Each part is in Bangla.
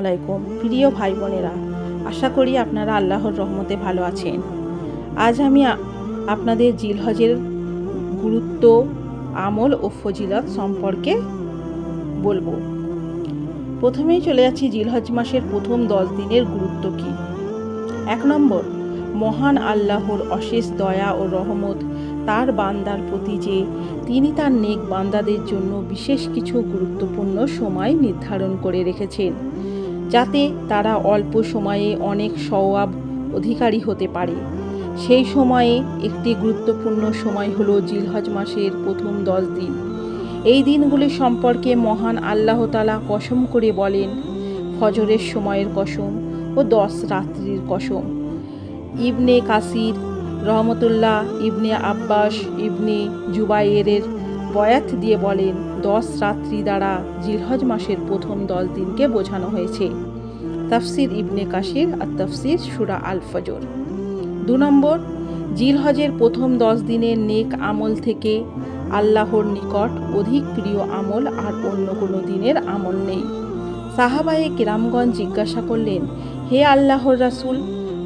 আলাইকুম, প্রিয় ভাই বোনেরা আশা করি আপনারা আল্লাহর রহমতে ভালো আছেন। আজ আমি আপনাদের জিলহজের গুরুত্ব, আমল ও ফজিলত সম্পর্কে বলব। প্রথমেই চলে যাচ্ছি জিলহজ মাসের প্রথম দশ দিনের গুরুত্ব কী? এক নম্বর, মহান আল্লাহর অশেষ দয়া ও রহমত তার বান্দার প্রতি যে তিনি তার নেক বান্দাদের জন্য বিশেষ কিছু গুরুত্বপূর্ণ সময় নির্ধারণ করে রেখেছেন। যাতে তারা অল্প সময়ে অনেক সওয়াব অধিকারী হতে পারে। সেই সময়ে একটি গুরুত্বপূর্ণ সময় হলো জিলহজ মাসের প্রথম দশ দিন। এই দিনগুলি সম্পর্কে মহান আল্লাহ তালা কসম করে বলেন, ফজরের সময়ের কসম ও দশ রাত্রির কসম। ইবনে কাসির রহমতুল্লাহ, ইবনে আব্বাস, ইবনে জুবাইরের বয়াত দিয়ে বলেন, দশ রাত্রি দ্বারা জিলহজ মাসের প্রথম দশ দিনকে বোঝানো হয়েছে। তাফসির ইবনে কাশির আর তাফসির সুরা আল ফজর দু নম্বর, জিলহজের প্রথম দশ দিনের নেক আমল থেকে আল্লাহর নিকট অধিক প্রিয় আমল আর অন্য কোনো দিনের আমল নেই। সাহাবায়ে কেরামগঞ্জ জিজ্ঞাসা করলেন, হে আল্লাহর রাসূল,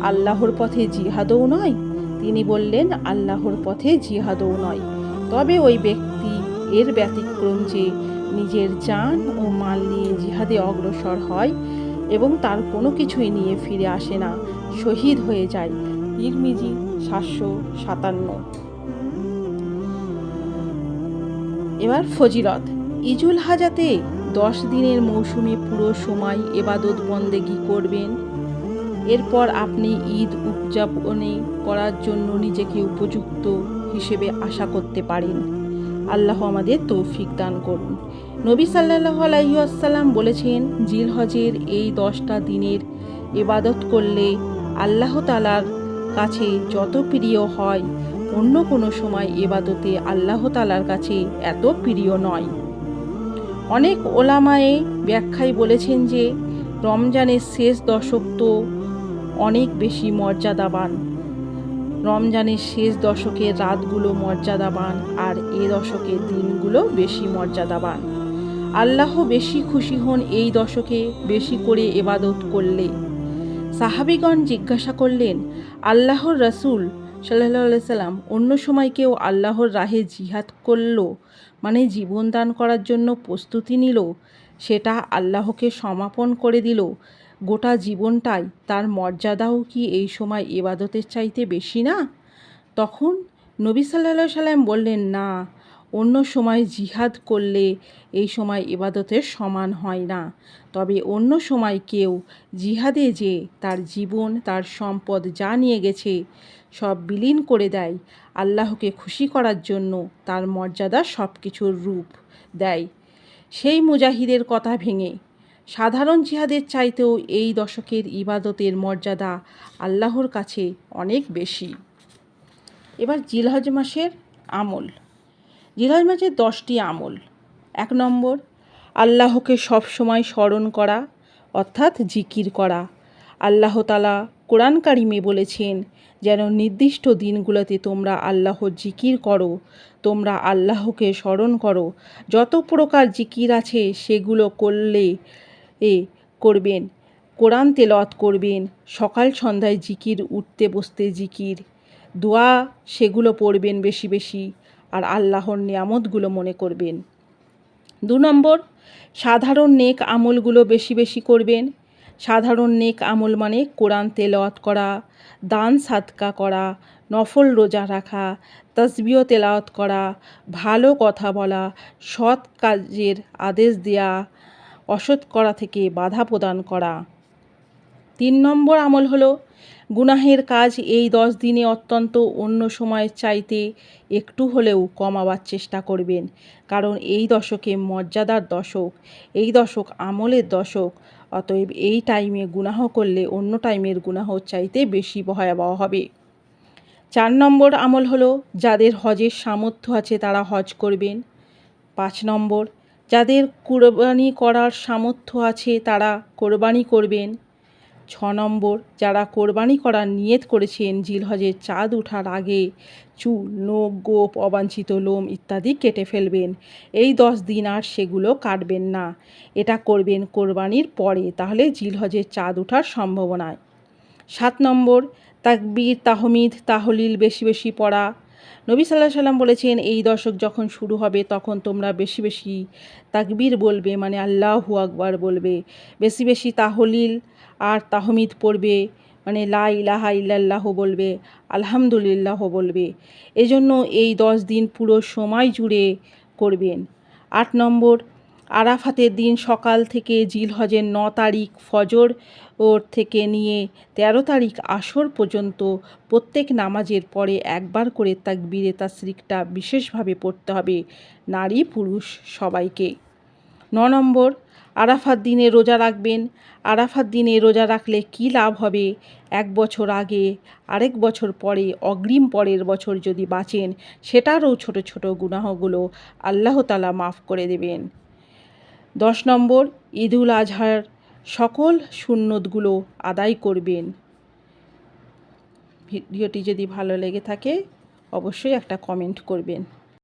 আল্লাহর পথে জিহাদও নয়? তিনি বললেন, আল্লাহর পথে জিহাদও নয়। তবে ওই ব্যক্তি এর ব্যতিক্রম যে নিজের জান ও মাল নিয়ে জিহাদে অগ্রসর হয় এবং তার কোনো কিছুই নিয়ে ফিরে আসে না, শহীদ হয়ে যায়। ইরমিজি সাতশো সাতান্ন। এবার ফজিলত। ইজুল হাজাতে দশ দিনের মৌসুমে পুরো সময় এবাদত বন্দেগি করবেন? এরপর আপনি ঈদ উদযাপনে করার জন্য নিজেকে উপযুক্ত হিসেবে আশা করতে পারেন। আল্লাহ আমাদের তৌফিক দান করুন। নবী সাল্লাহ আলাইসাল্লাম বলেছেন, জিলহজের এই দশটা দিনের ইবাদত করলে আল্লাহ তালার কাছে যত প্রিয় হয়, অন্য কোনো সময় এবাদতে আল্লাহ তালার কাছে এত প্রিয় নয়। অনেক ওলামায়ে ব্যাখ্যায় বলেছেন যে, রমজানের শেষ দশক তো অনেক বেশি মর্যাদাবান। রমজানের শেষ দশকের রাতগুলো মর্যাদাবান আর এ দশকের দিনগুলো বেশি মর্যাদাবান। আল্লাহ বেশি খুশি হন এই দশকে বেশি করে এবাদত করলে। সাহাবিগণ জিজ্ঞাসা করলেন, আল্লাহর রাসূল সাল্লাহ সাল্লাম অন্য সময় কেউ আল্লাহর রাহে জিহাদ করল? মানে জীবন দান করার জন্য প্রস্তুতি নিল? সেটা আল্লাহকে সমাপন করে দিল? গোটা জীবনটাই তার মর্যাদাও কি এই সময় এবাদতের চাইতে বেশি না? তখন নবী সাল্লাহ সাল্লাম বললেন, না, অন্য সময় জিহাদ করলে এই সময় এবাদতের সমান হয় না। তবে অন্য সময় কেউ জিহাদে যে তার জীবন, তার সম্পদ যা নিয়ে গেছে, সব বিলীন করে দেয়, আল্লাহকে খুশি করার জন্য তার মর্যাদা সব কিছুর রূপ দেয়। সেই মুজাহিদের কথা ভেঙে সাধারণ জিহাদের চাইতেও এই দশকের ইবাদতের মর্যাদা আল্লাহর কাছে অনেক বেশি। এবার জিলহজ মাসের আমল। জিলহজ মাসের দশটি আমল। এক নম্বর, আল্লাহকে সবসময় স্মরণ করা, অর্থাৎ জিকির করা। আল্লাহ তালা কোরআন কারিমে বলেছেন, যেন নির্দিষ্ট দিনগুলোতে তোমরা আল্লাহর জিকির করো, তোমরা আল্লাহকে স্মরণ করো। যত প্রকার জিকির আছে, সেগুলো করলে এ করবেন। কোরআন তেলত করবেন। সকাল সন্ধ্যায় জিকির, উঠতে বসতে জিকির। দোয়া সেগুলো পড়বেন বেশি বেশি। আর আল্লাহর নিয়ামতগুলো মনে করবেন। দু নম্বর, সাধারণ নেক আমলগুলো বেশি বেশি করবেন। সাধারণ নেক আমল মানে কোরআন তেলাওয়াত করা, দান সাদকা করা, নফল রোজা রাখা তসবিও তেলাওয়াত করা, ভালো কথা বলা, সৎ কাজের আদেশ দেয়া অসৎ করা থেকে বাধা প্রদান করা। তিন নম্বর আমল হলো, গুনাহের কাজ এই দশ দিনে অত্যন্ত অন্য সময়ের চাইতে একটু হলেও কমাবার চেষ্টা করবেন। কারণ এই দশকে মর্যাদার দশক, এই দশক আমলের দশক। অতএব এই টাইমে গুনাহ করলে অন্য টাইমের গুনাহ চাইতে বেশি ভয়াবহ হবে। চার নম্বর আমল হলো, যাদের হজের সামর্থ্য আছে তারা হজ করবেন। পাঁচ নম্বর যাদের কোরবানি করার সামর্থ্য আছে তারা কোরবানি করবেন। ছ নম্বর, যারা কোরবানি করার নিয়ত করেছেন, জিলহজের চাঁদ ওঠার আগে চুল, নখ, গোপ, অবাঞ্ছিত লোম ইত্যাদি কেটে ফেলবেন। এই দশ দিন আর সেগুলো কাটবেন না। এটা করবেন কোরবানির পরে, তাহলে জিলহজের চাঁদ ওঠার সম্ভাবনায়। সাত নম্বর, তাকবীর, তাহমিদ, তাহলিল বেশি বেশি পড়া। নবী সাল্লাহ সাল্লাম বলেছেন, এই দশক যখন শুরু হবে, তখন তোমরা বেশি বেশি তাকবীর বলবে মানে আল্লাহু আকবার বলবে। বেশি বেশি তাহলিল আর তাহমিদ পড়বে মানে লা ইলাহা ইল্লাল্লাহ বলবে, আলহামদুলিল্লাহ বলবে। এজন্য এই দশ দিন পুরো সময় জুড়ে করবেন। আট নম্বর আরাফাতের দিন সকাল থেকে জিলহজের ন তারিখ ফজর ওর থেকে নিয়ে তেরো তারিখ আসর পর্যন্ত প্রত্যেক নামাজের পরে একবার করে তাকবীরে তাসরিকটা বিশেষভাবে পড়তে হবে নারী পুরুষ সবাইকে। ন নম্বর, আরাফাত দিনে রোজা রাখবেন। আরাফাত দিনে রোজা রাখলে কী লাভ হবে? এক বছর আগে, আরেক বছর পরে, অগ্রিম পরের বছর যদি বাঁচেন, সেটারও ছোট ছোট গুনাহগুলো আল্লাহ তালা মাফ করে দেবেন। দশ নম্বর, ঈদুল আজহার সকল সুন্নতগুলো আদায় করবেন। ভিডিওটি যদি ভালো লেগে থাকে, অবশ্যই একটা কমেন্ট করবেন।